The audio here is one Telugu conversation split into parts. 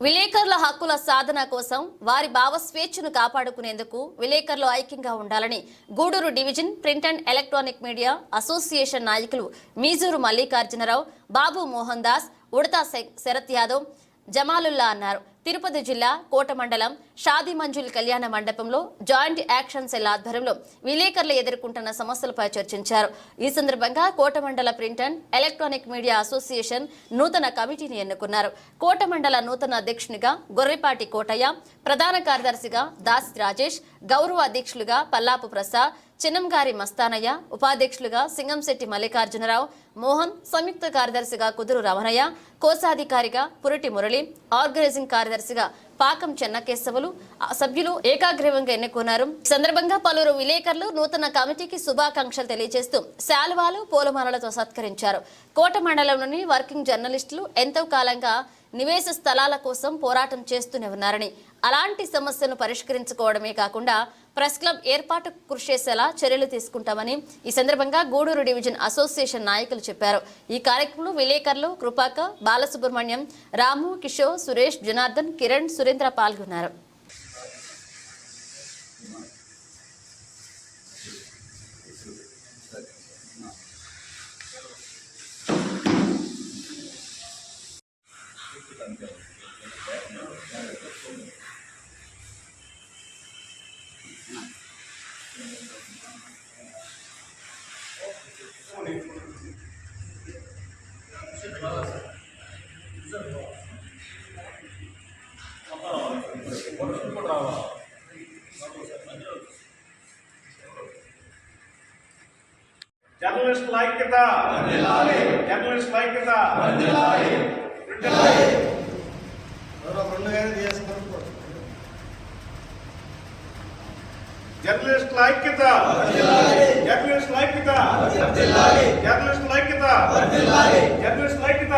విలేకరుల హక్కుల సాధన కోసం వారి భావస్వేచ్ఛను కాపాడుకునేందుకు విలేకరులు ఐక్యంగా ఉండాలని Gudur division print and electronic media association నాయకులు మీజూరు మల్లికార్జునరావు బాబు మోహన్ దాస్ ఉడతా శరత్ యాదవ్ జమాలుల్లా అన్నారు. తిరుపతి జిల్లా కోట మండలం షాదీ మంజుల్ కళ్యాణ మండపంలో జాయింట్ యాక్షన్ సెల్ ఆధ్వర్యంలో విలేకరులు ఎదుర్కొంటున్న సమస్యలపై చర్చించారు. ఈ సందర్భంగా కోట మండల print and electronic media association నూతన కమిటీని ఎన్నుకున్నారు. కోట మండల నూతన అధ్యక్షునిగా గొర్రెపాటి కోటయ్య ప్రధాన కార్యదర్శిగా దాసి రాజేష్ గౌరవ అధ్యక్షులుగా పల్లాపు ప్రసాద్ చిన్నంగారి మస్తానయ్య ఉపాధ్యక్షులుగా సింగంశెట్టి మల్లికార్జునరావు మోహన్ సంయుక్త కార్యదర్శిగా కుదురు రమణయ్య కోశాధికారిగా పురటి మురళి ఆర్గనైజింగ్ కార్యదర్శిగా పాకం చెన్నకేశవులు సభ్యులు ఏకాగ్రీవంగా ఎన్నుకున్నారు. సందర్భంగా పలువురు విలేకరులు నూతన కమిటీకి శుభాకాంక్షలు తెలియజేస్తూ శాలువాలు పూలమాలలతో సత్కరించారు. కోట మండలంలోని వర్కింగ్ జర్నలిస్టులు ఎంతో కాలంగా నివేశ స్థలాల కోసం పోరాటం చేస్తూనే ఉన్నారని అలాంటి సమస్యను పరిష్కరించుకోవడమే కాకుండా ప్రెస్ క్లబ్ ఏర్పాటు కృషి చేసేలా చర్యలు తీసుకుంటామని ఈ సందర్భంగా గూడూరు డివిజన్ అసోసియేషన్ నాయకులు చెప్పారు. ఈ కార్యక్రమంలో విలేకరులు కృపాక బాలసుబ్రహ్మణ్యం రాము కిషోర్ సురేష్ జనార్దన్ కిరణ్ సురేంద్ర పాల్గొన్నారు. జర్నలిస్ట్ ఐక్యత జర్నలిస్ట్ ఐక్యత జర్నలిస్ట్ ఐక్యత జర్నలిస్ట్ ఐక్యత జర్నలిస్ట్ ఐక్యత జర్నలిస్ట్ ఐక్యత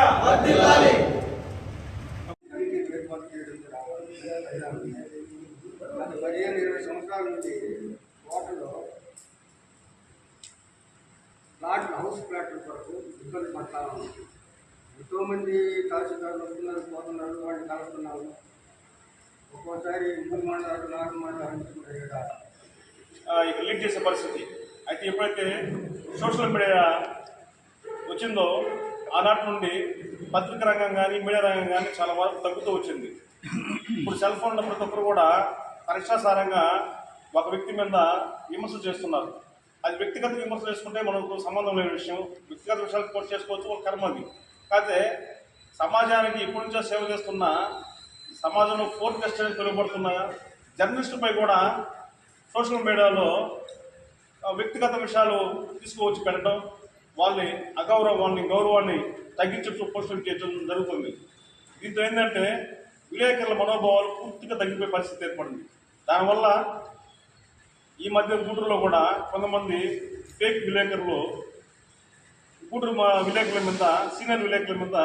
గత పదిహేను ఇరవై సంవత్సరాల నుంచి ప్లాట్లు హౌస్ ప్లాట్ల కొరకు ఇబ్బంది పడతా ఉన్నాం ఎంతోమంది తహసీల్దారులు వస్తున్నారు పోతున్నారు వాళ్ళు కలుస్తున్నారు. ఒక్కోసారి మూడు మండలాలు నాలుగు మండలాలు కదా. ఇక లీడ్ చేసే పరిస్థితి. అయితే ఎప్పుడైతే సోషల్ మీడియా వచ్చిందో ఆనాటి నుండి పత్రిక రంగం కానీ మీడియా రంగం కానీ చాలా వరకు తగ్గుతూ వచ్చింది. ఇప్పుడు సెల్ ఫోన్ ప్రతి ఒక్కరు కూడా పరీక్షాసారంగా ఒక వ్యక్తి మీద విమర్శలు చేస్తున్నారు. అది వ్యక్తిగత విమర్శలు చేసుకుంటే మనకు సంబంధం లేని విషయం. వ్యక్తిగత విషయాలు పోస్ట్ చేసుకోవచ్చు ఒక కర్మ అది. కాకపోతే సమాజానికి ఇప్పటి నుంచో సేవ చేస్తున్న సమాజంలో ఫోర్త్ ఎస్టేజ్ పిలువబడుతున్న జర్నలిస్టుపై కూడా సోషల్ మీడియాలో వ్యక్తిగత విషయాలు తీసుకువచ్చి పెట్టడం వాళ్ళని అగౌరవ వాళ్ళని గౌరవాన్ని తగ్గించు పోస్టులు చేయడం జరుగుతుంది. దీంతో ఏంటంటే విలేకరుల మనోభావాలు పూర్తిగా తగ్గిపోయే పరిస్థితి ఏర్పడింది. దానివల్ల ఈ మధ్య గూటూరులో కూడా కొంతమంది ఫేక్ విలేకరులు గూటూరు మా విలేకరుల మీద సీనియర్ విలేకరుల మీద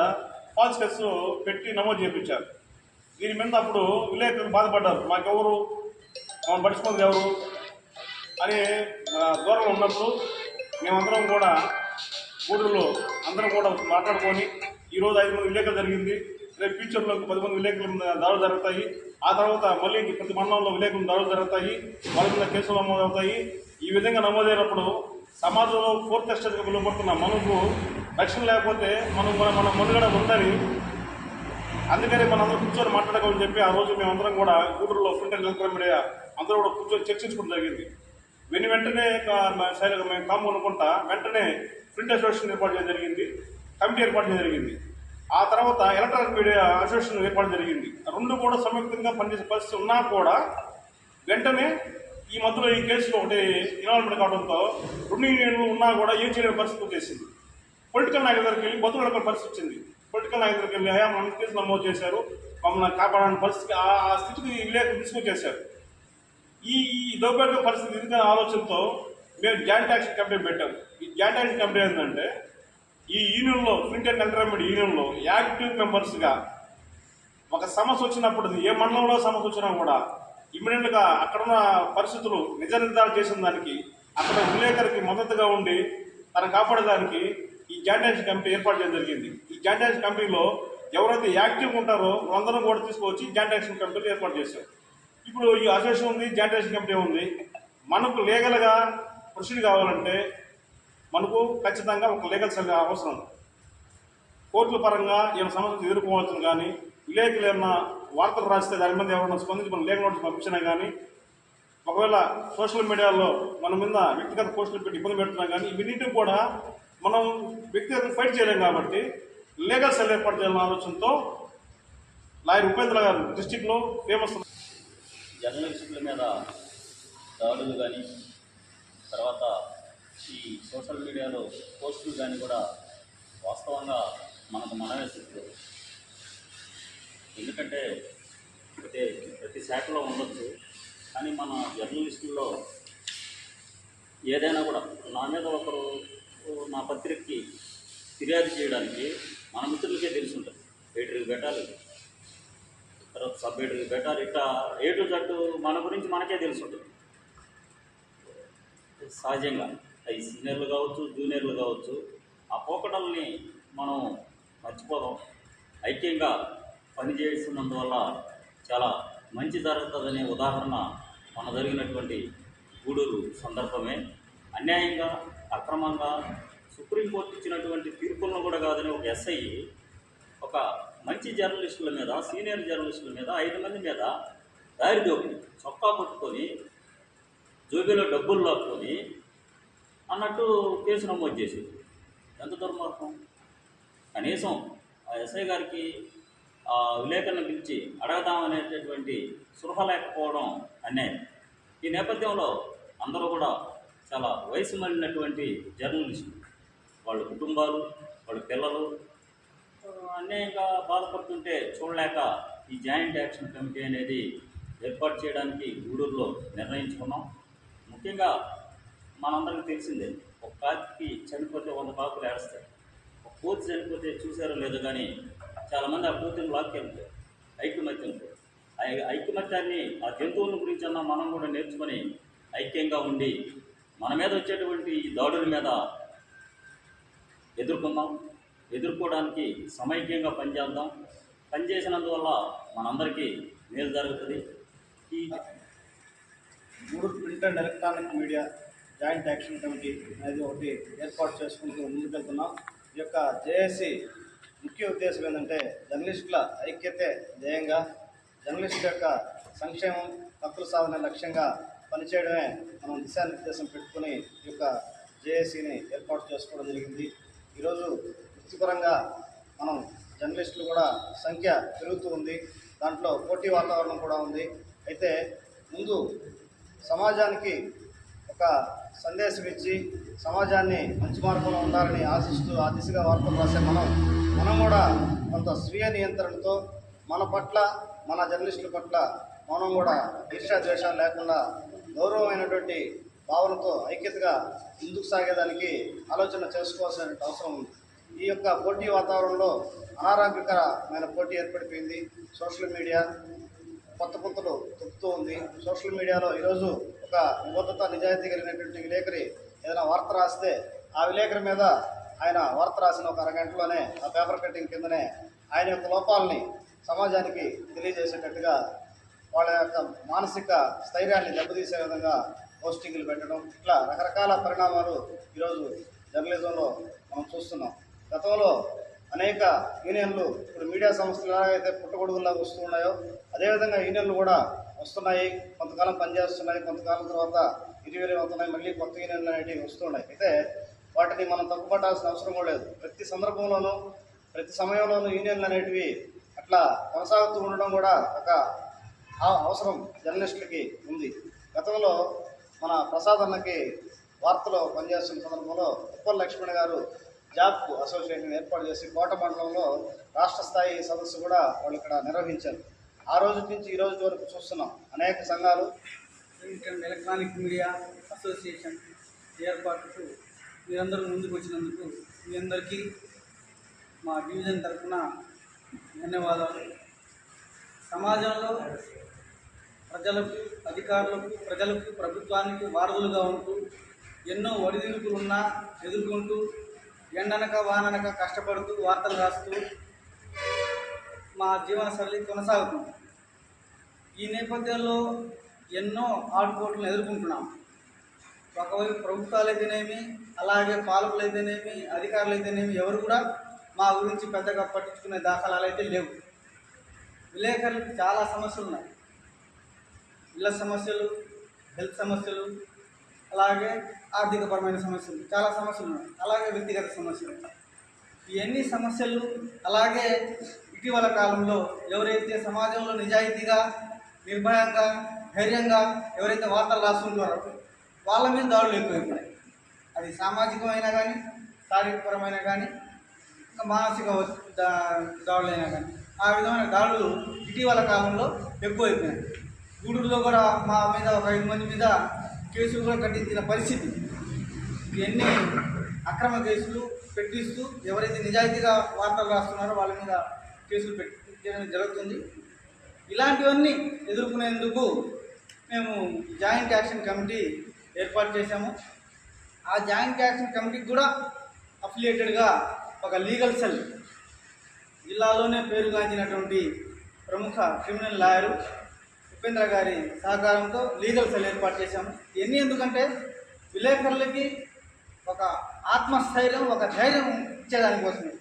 ఫాల్స్ కేసు పెట్టి నమోదు చేయించారు దీని మీద అప్పుడు విలేకరులు బాధపడ్డారు. మాకెవరు? మా పడుచుకుంది ఎవరు? అని దూరంలో ఉన్నప్పుడు మేమందరం కూడా గూటూరులో అందరం కూడా మాట్లాడుకొని ఈరోజు ఐదు మంది విలేకరులు జరిగింది. రేపు ఫ్యూచర్లో పది మంది విలేకరుల దాడులు జరుగుతాయి. ఆ తర్వాత మళ్ళీ ప్రతి మండలంలో విలేకరులు దాడులు జరుగుతాయి. వాళ్ళ మీద కేసులు నమోదు అవుతాయి. ఈ విధంగా నమోదైనప్పుడు సమాజంలో ఫోర్త్ స్టేజ్కి పిలువబడుతున్న మనకు రక్షణ లేకపోతే మనం మన మన మనుగడ ఉందని అందుకని మనం అందరం కూర్చొని మాట్లాడుకోవాలని చెప్పి ఆ రోజు మేమందరం కూడా గూడూరులో ఫ్రంట్ అండ్ మీడియా అందరూ కూడా కూర్చొని చర్చించుకోవడం జరిగింది. వెను వెంటనే కా- శైలి మేము కాము అనుకుంటా వెంటనే ప్రింట్ అసోసియేషన్ ఏర్పాటు చేయడం జరిగింది. కమిటీ ఏర్పాటు చేయడం జరిగింది. ఆ తర్వాత ఎలక్ట్రానిక్ మీడియా అసోసియేషన్ ఏర్పాటు జరిగింది. రెండు కూడా సంయుక్తంగా పనిచేసే పరిస్థితి ఉన్నా కూడా వెంటనే ఈ మధ్యలో ఈ కేసులో ఒకటి ఇన్వాల్వ్మెంట్ కావడంతో రెండు యూనియన్లు ఉన్నా కూడా ఏం చేయలేని పరిస్థితి వచ్చేసింది. పొలిటికల్ నాయకుల దగ్గరికి వెళ్ళి బతులు నడపే పరిస్థితి వచ్చింది. పొలిటికల్ నాయకుల దగ్గరికి వెళ్ళి అయ్యా మనం కేసు నమోదు చేశారు. మమ్మల్ని కాపాడాలని పరిస్థితి ఆ స్థితికి విలేకరు తీసుకొచ్చేశారు. ఈ ఈ దౌర్భాగ్య పరిస్థితి ఎందుకనే ఆలోచనతో మేము జాయింట్ యాక్షన్ కంపెనీ పెట్టాము ఈ జాయింట్ యాక్షన్ కంపెనీ ఏంటంటే ఈ యూనియన్లో ప్రింట్ అండ్ యూనియన్లో యాక్టివ్ మెంబర్స్గా ఒక సమస్య వచ్చినప్పుడు ఏ మండలంలో సమస్య వచ్చినా కూడా ఇమ్మీడియట్గా అక్కడున్న పరిస్థితులు నిజ నిర్ధారణ చేసిన దానికి అక్కడ విలేకరికి మద్దతుగా ఉండి తను కాపాడడానికి ఈ జాయింట్ కంపెనీ కమిటీ ఏర్పాటు చేయడం జరిగింది. ఈ జాయింట్ కంపెనీలో కమిటీలో ఎవరైతే యాక్టివ్గా ఉంటారో వాళ్ళందరం కూడా తీసుకొచ్చి జాయింట్ యాక్షన్ ఏర్పాటు చేశారు. ఇప్పుడు ఈ అసోసియేషన్ ఉంది జాయింట్ యాక్షన్ కమిటీ ఉంది. మనకు లీగల్గా ప్రొసీడ్ కావాలంటే మనకు ఖచ్చితంగా ఒక లీగల్ సెల్ అవసరం కోర్టుల పరంగా ఏమైనా సమస్యలు ఎదుర్కోవాల్సిన కానీ విలేకరులు ఏమైనా వార్తలు రాస్తే దాని మీద ఎవరైనా స్పందించి మనం లీగల్ నోటీస్ పంపించినా కానీ ఒకవేళ సోషల్ మీడియాలో మన మీద వ్యక్తిగత పోస్టులు పెట్టి ఇబ్బంది పెడుతున్నాం కానీ ఇవన్నింటికి కూడా మనం వ్యక్తిగతంగా ఫైట్ చేయలేం కాబట్టి లీగల్ సెల్ ఏర్పాటు చేయాలన్న ఆలోచనతో లాయర్ ఉపేంద్ర గారు డిస్టిక్లో ఫేమస్ జర్నలిస్టుల మీద దాడులు కానీ తర్వాత ఈ సోషల్ మీడియాలో పోస్టులు కానీ కూడా వాస్తవంగా మనకు మనమే శత్రు ఎందుకంటే ప్రతి ప్రతి శాఖలో ఉండొచ్చు కానీ మన జర్నలిస్టుల్లో ఏదైనా కూడా నా మీద ఒకరు నా పత్రికకి ఫిర్యాదు చేయడానికి మన మిత్రులకే తెలిసి ఉంటుంది. ఎడిటర్కి పెట్టాలి. తర్వాత సబ్ ఎడిటర్కి పెట్టాలి. ఇట్లా ఏ జట్టు మన గురించి మనకే తెలిసి ఉంటుంది. సహజంగా. అవి సీనియర్లు కావచ్చు జూనియర్లు కావచ్చు ఆ పోకడల్ని మనం మర్చిపోదాం. ఐక్యంగా పనిచేస్తున్నందువల్ల చాలా మంచి జరుగుతుందనే ఉదాహరణ మన జరిగినటువంటి గూడూరు సందర్భమే. అన్యాయంగా అక్రమంగా సుప్రీంకోర్టు ఇచ్చినటువంటి తీర్పులను కూడా కాదని ఒక ఎస్ఐ ఒక మంచి జర్నలిస్టుల మీద సీనియర్ జర్నలిస్టుల మీద ఐదు మంది మీద దారి దోపి చొక్కా పట్టుకొని జోబీలో డబ్బులు లాక్కొని అన్నట్టు కేసు నమోదు చేసింది. ఎంత దుర్మార్గం? కనీసం ఆ ఎస్ఐ గారికి ఆ విలేకరులను పిలిచి అడగదామనేటటువంటి సృహ లేకపోవడం అన్యాయం. ఈ నేపథ్యంలో అందరూ కూడా చాలా వయసు మళ్ళినటువంటి జర్నలిస్టులు. వాళ్ళ కుటుంబాలు వాళ్ళ పిల్లలు ఆ, అన్యాయంగా బాధపడుతుంటే చూడలేక ఈ జాయింట్ యాక్షన్ కమిటీ అనేది ఏర్పాటు చేయడానికి గూడూరులో నిర్ణయించుకున్నాం. ముఖ్యంగా మనందరికీ తెలిసిందే ఒక కాకి చనిపోతే వంద కాకులు ఏడుస్తాయి. ఒక కోతి చనిపోతే చూసారో లేదో కానీ చాలామంది ఆ కోతిని లాక్కెళ్తారు ఐక్యమత్యంతో ఆ ఐక్యమత్యాన్ని ఆ జంతువుల గురించి అన్నా మనం కూడా నేర్చుకొని ఐక్యంగా ఉండి మన మీద వచ్చేటువంటి ఈ దాడుల మీద ఎదుర్కొందాం ఎదుర్కోవడానికి సమైక్యంగా పనిచేద్దాం. పనిచేసినందువల్ల మనందరికీ మేలు జరుగుతుంది. ఈ మూడు print and electronic media joint action committee అనేది ఒకటి ఏర్పాటు చేసుకుంటూ ముందుకెళ్తున్నాం. ఈ యొక్క జేఏసీ ముఖ్య ఉద్దేశం ఏంటంటే జర్నలిస్టుల ఐక్యతే ధ్యేయంగా జర్నలిస్టుల యొక్క సంక్షేమం హక్కుల సాధన లక్ష్యంగా పనిచేయడమే మనం దిశానిర్దేశం పెట్టుకుని ఈ యొక్క జేఏసీని ఏర్పాటు చేసుకోవడం జరిగింది. ఈరోజు వృత్తిపరంగా మనం జర్నలిస్టులు కూడా సంఖ్య పెరుగుతూ ఉంది. దాంట్లో పోటీ వాతావరణం కూడా ఉంది. అయితే ముందు సమాజానికి ఒక సందేశం ఇచ్చి సమాజాన్ని మంచి మార్గంలో ఉండాలని ఆశిస్తూ ఆ దిశగా వార్తలు రాసే మనం మనం కూడా కొంత స్వీయ నియంత్రణతో మన పట్ల మన జర్నలిస్టుల పట్ల మనం కూడా ఈర్ష్యా ద్వేషాలు లేకుండా గౌరవమైనటువంటి భావనతో ఐక్యతగా ముందుకు సాగేదానికి ఆలోచన చేసుకోవాల్సిన అవసరం ఉంది. ఈ యొక్క పోటీ వాతావరణంలో అనారోగ్యకరమైన పోటీ ఏర్పడిపోయింది. సోషల్ మీడియా కొత్త పుంతలు తొక్కుతూ ఉంది. సోషల్ మీడియాలో ఈరోజు ఒక నిబద్ధత నిజాయితీ కలిగినటువంటి విలేకరి ఏదైనా వార్త రాస్తే ఆ విలేకరి మీద ఆయన వార్త రాసిన ఒక అరగంటలోనే ఆ పేపర్ కటింగ్ కిందనే ఆయన యొక్క లోపాలని సమాజానికి తెలియజేసేటట్టుగా వాళ్ళ యొక్క మానసిక స్థైర్యాన్ని దెబ్బతీసే విధంగా పోస్టింగ్లు పెట్టడం ఇట్లా రకరకాల పరిణామాలు ఈరోజు జర్నలిజంలో మనం చూస్తున్నాం. గతంలో అనేక యూనియన్లు ఇప్పుడు మీడియా సంస్థలు ఎలాగైతే పుట్టగొడుగుల్లాగా వస్తూ ఉన్నాయో అదేవిధంగా యూనియన్లు కూడా వస్తున్నాయి కొంతకాలం పనిచేస్తున్నాయి కొంతకాలం తర్వాత ఇరివేరే అవుతున్నాయి మళ్ళీ కొత్త యూనియన్లు అనేటివి వస్తున్నాయి. అయితే వాటిని మనం తప్పుపట్టాల్సిన అవసరం కూడా లేదు. ప్రతి సందర్భంలోనూ ప్రతి సమయంలోనూ యూనియన్లు అనేటివి అట్లా కొనసాగుతూ ఉండడం కూడా ఒక అవసరం జర్నలిస్టులకి ఉంది. గతంలో మన ప్రసాద్ అన్నకి వార్తలో పనిచేస్తున్న సందర్భంలో ఉప్పల్ లక్ష్మణ్ గారు జాబ్ అసోసియేషన్ ఏర్పాటు చేసి కోట మండలంలో రాష్ట్ర స్థాయి సదస్సు కూడా వాళ్ళు ఇక్కడ నిర్వహించారు. ఆ రోజు నుంచి ఈ రోజు వరకు చూస్తున్నాం. అనేక సంఘాలు ఎలక్ట్రానిక్ మీడియా అసోసియేషన్ ఏర్పాటుకు మీరందరూ ముందుకు వచ్చినందుకు మీ అందరికీ మా డివిజన్ తరఫున ధన్యవాదాలు. సమాజంలో ప్రజలకు అధికారులకు ప్రజలకు ప్రభుత్వానికి వారధులుగా ఉంటూ ఎన్నో ఒడిదుడుకులున్నా ఎదుర్కొంటూ ఎండనక వాననక కష్టపడుతూ వార్తలు రాస్తూ మా జీవన శైలి కొనసాగుతుంది. ఈ నేపథ్యంలో ఎన్నో ఆటుపోట్లను ఎదుర్కొంటున్నాం. ఒకవైపు ప్రభుత్వాలు అయితేనేమి అలాగే పాలకులు అయితేనేమి అధికారులు అయితేనేమి ఎవరు కూడా మా గురించి పెద్దగా పట్టించుకునే దాఖలాలు అయితే లేవు. విలేకరులకు చాలా సమస్యలు ఉన్నాయి ఇళ్ళ సమస్యలు హెల్త్ సమస్యలు అలాగే ఆర్థికపరమైన సమస్యలు చాలా సమస్యలు ఉన్నాయి. అలాగే వ్యక్తిగత సమస్యలు ఇవన్నీ సమస్యలు అలాగే ఇటీవల కాలంలో ఎవరైతే సమాజంలో నిజాయితీగా నిర్భయంగా ధైర్యంగా ఎవరైతే వార్తలు రాస్తుంటారో వాళ్ళ మీద దాడులు ఎక్కువైపోయాయి. అది సామాజికమైన కానీ శారీరకపరమైన కానీ ఇంకా మానసిక దాడులైనా కానీ ఆ విధమైన దాడులు ఇటీవల కాలంలో ఎక్కువైపోయినాయి గూడూరులో కూడా మా మీద ఒక ఐదు మంది మీద కేసులు కూడా కట్టించిన పరిస్థితి. ఎన్ని అక్రమ కేసులు పెట్టిస్తూ ఎవరైతే నిజాయితీగా వార్తలు రాస్తున్నారో వాళ్ళ మీద కేసులు పెట్టడం జరుగుతుంది. ఇలాంటివన్నీ ఎదుర్కొనేందుకు మేము జాయింట్ యాక్షన్ కమిటీ ఏర్పాటు చేశాము. ఆ జాయింట్ యాక్షన్ కమిటీకి కూడా అఫిలియేటెడ్గా ఒక లీగల్ సెల్ జిల్లాలోనే పేరుగాంచినటువంటి ప్రముఖ క్రిమినల్ లాయరు ఉపేంద్ర గారి సహకారంతో లీగల్ సెల్ ఏర్పాటు చేశాము. ఇవన్నీ ఎందుకంటే విలేకరులకి ఒక ఆత్మస్థైర్యం ఒక ధైర్యం ఇచ్చేదానికోసమే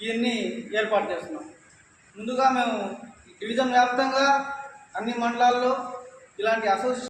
ఇవన్నీ ఏర్పాటు చేస్తున్నాం. ముందుగా మేము డివిజన్ వ్యాప్తంగా అన్ని మండలాల్లో ఇలాంటి అసోసియేషన్